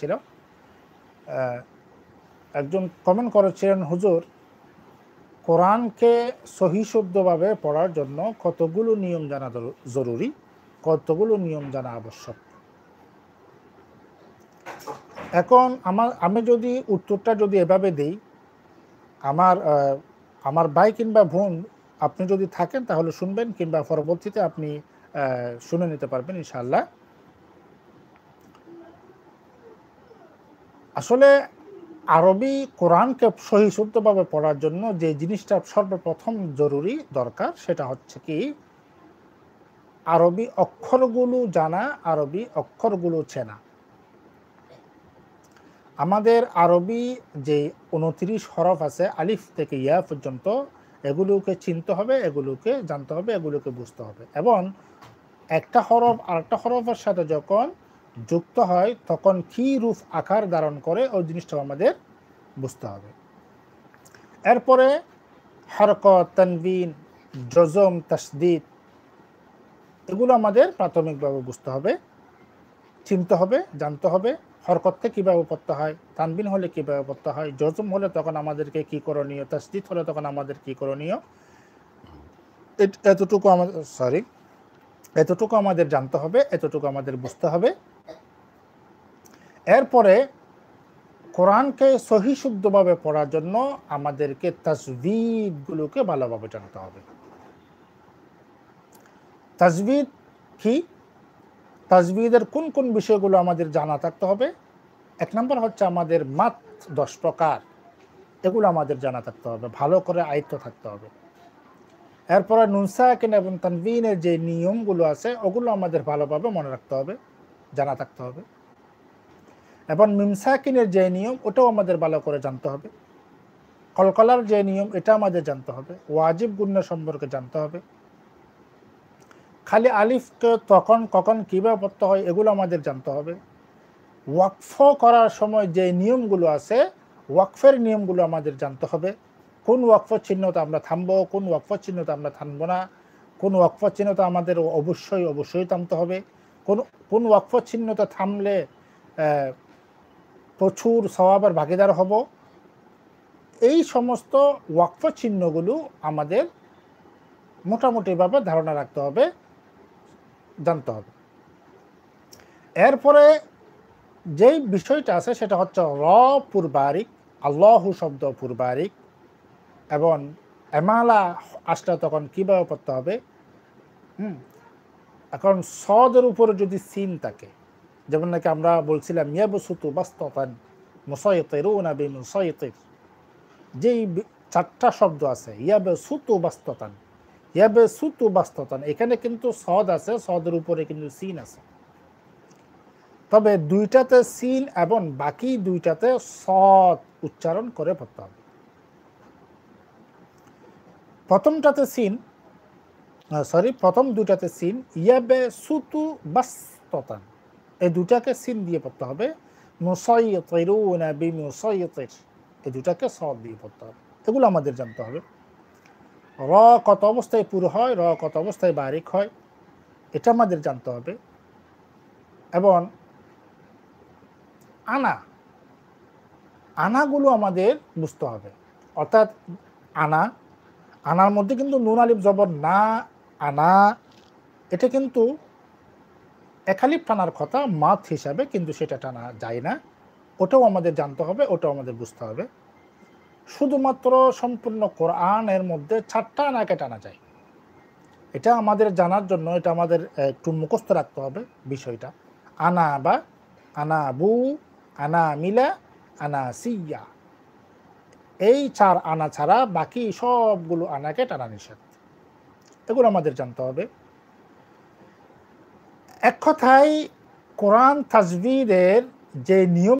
ছিল। একজন কমেন্ট করেছিলেন, হুজুর, কোরআনকে সহিশুদ্ধভাবে পড়ার জন্য কতগুলো নিয়ম জানা জরুরি? কতগুলো নিয়ম জানা আবশ্যক? এখন আমার, আমি যদি উত্তরটা যদি এভাবে দিই, আমার আমার ভাই কিংবা বোন, আপনি যদি থাকেন তাহলে শুনবেন কিংবা পরবর্তীতে আপনি শুনে নিতে পারবেন ইনশাল্লাহ আসলে আরবি কোরআনকে সহিশুদ্ধভাবে পড়ার জন্য যে জিনিসটা সর্বপ্রথম জরুরি দরকার, সেটা হচ্ছে কি, আরবি অক্ষরগুলো জানা, আরবি অক্ষরগুলো চেনা। আমাদের আরবি যে উনত্রিশ হরফ আছে, আলিফ থেকে ইয়া পর্যন্ত, এগুলোকে চিনতে হবে, এগুলোকে জানতে হবে, এগুলোকে বুঝতে হবে। এবং একটা হরফ আরেকটা হরফের সাথে যখন যুক্ত হয়, তখন কি রূপ আকার ধারণ করে, ওই জিনিসটাও আমাদের বুঝতে হবে। এরপরে হরকত তনবিন জজম তসদিদ, এগুলো আমাদের প্রাথমিকভাবে বুঝতে হবে, চিনতে হবে, জানতে হবে, হরকতকে কীভাবে পড়তে হয়, তানবিন হলে কীভাবে পড়তে হয় জজম হলে তখন আমাদেরকে কী করণীয়, তসদিদ হলে তখন আমাদের কী করণীয়। এতটুকু আমাদের সরি এতটুকু আমাদের জানতে হবে, এতটুকু আমাদের বুঝতে হবে। এরপরে কোরআনকে সহিশুদ্ধভাবে পড়ার জন্য আমাদেরকে তাজবিদগুলোকে ভালোভাবে জানতে হবে। তাজবিদ কি? তাজবিদের কোন কোন বিষয়গুলো আমাদের জানা থাকতে হবে? এক নম্বর হচ্ছে আমাদের মাত দশ প্রকার, এগুলো আমাদের জানা থাকতে হবে, ভালো করে আয়ত্ত থাকতে হবে। এরপরে নুনসাকিন এবং তানবিনের যে নিয়মগুলো আছে, ওগুলো আমাদের ভালোভাবে মনে রাখতে হবে, জানা থাকতে হবে। এবং মিমসাকিনের যে নিয়ম, ওটাও আমাদের ভালো করে জানতে হবে। কলকলার যে নিয়ম, এটা আমাদের জানতে হবে। ওয়াজিব গুণ্য সম্পর্কে জানতে হবে। খালি আলিফকে তখন কখন কীভাবে পড়তে হয়, এগুলো আমাদের জানতে হবে। ওয়াকফ করার সময় যে নিয়মগুলো আছে, ওয়াকফের নিয়মগুলো আমাদের জানতে হবে। কোন ওয়াকফ চিহ্নতা আমরা থামবো, কোন ওয়াকফ চিহ্নতা আমরা থামবো না। কোন ওয়াকফ চিহ্নতা আমাদের অবশ্যই অবশ্যই থামতে হবে। কোন কোন ওয়াকফ চিহ্নতা থামলে প্রচুর স্বভাবের ভাগিদার হব। এই সমস্ত ওয়াকফ চিহ্নগুলো আমাদের মোটামুটিভাবে ধারণা রাখতে হবে, জানতে হবে। এরপরে যেই বিষয়টা আছে সেটা হচ্ছে র পূর্বারিক, আল্লাহ শব্দ পূর্বারিক এবং এমালা আসলে তখন কীভাবে পড়তে হবে? হুম, এখন সদের উপরে যদি সিন থাকে যেমন নাকি আমরা বলছিলাম, ইয়াবসুতু বাস্ততান মুসয়তেরুনা বি মুসয়তের যেই চারটা শব্দ আছে ইয়াবে সুতু বাস্ততান ইয়াবে সুতু বাস্ততান, এখানে কিন্তু সদ আছে, সদের উপরে কিন্তু সিন আছে। তবে দুইটাতে সিন এবং বাকি দুইটাতে সদ উচ্চারণ করে পড়তে হবে। প্রথমটাতে সিন সরি প্রথম দুইটাতে সিন ইয়াবে সুতু বাস্ততান। এই দুটাকে সিন দিয়ে পড়তে হবে। এই দুটাকে সদ দিয়ে পড়তে হবে। এগুলো আমাদের জানতে হবে। র কত অবস্থায় পুরো হয়, র কত অবস্থায় বারিক হয়, এটা আমাদের জানতে হবে। এবং আনা, আনাগুলো আমাদের বুঝতে হবে। অর্থাৎ আনা, আনার মধ্যে কিন্তু নুন, আলিফ, জবর, না, আনা, এটা কিন্তু একালিপ টানার কথা মাত হিসাবে কিন্তু সেটা টানা যায় না। ওটাও আমাদের জানতে হবে, ওটাও আমাদের বুঝতে হবে। শুধুমাত্র সম্পূর্ণ কোরআনের মধ্যে চারটা আনাকে টানা যায়। এটা আমাদের জানার জন্য, এটা আমাদের একটু মুখস্থ রাখতে হবে বিষয়টা। আনা বা আনা বু, আনা মিলা, আনা সিয়া। এই চার আনা ছাড়া বাকি সবগুলো আনাকে টানা নিষেধ। এগুলো আমাদের জানতে হবে। এক কথায় কোরআন তাজবিদের যে নিয়ম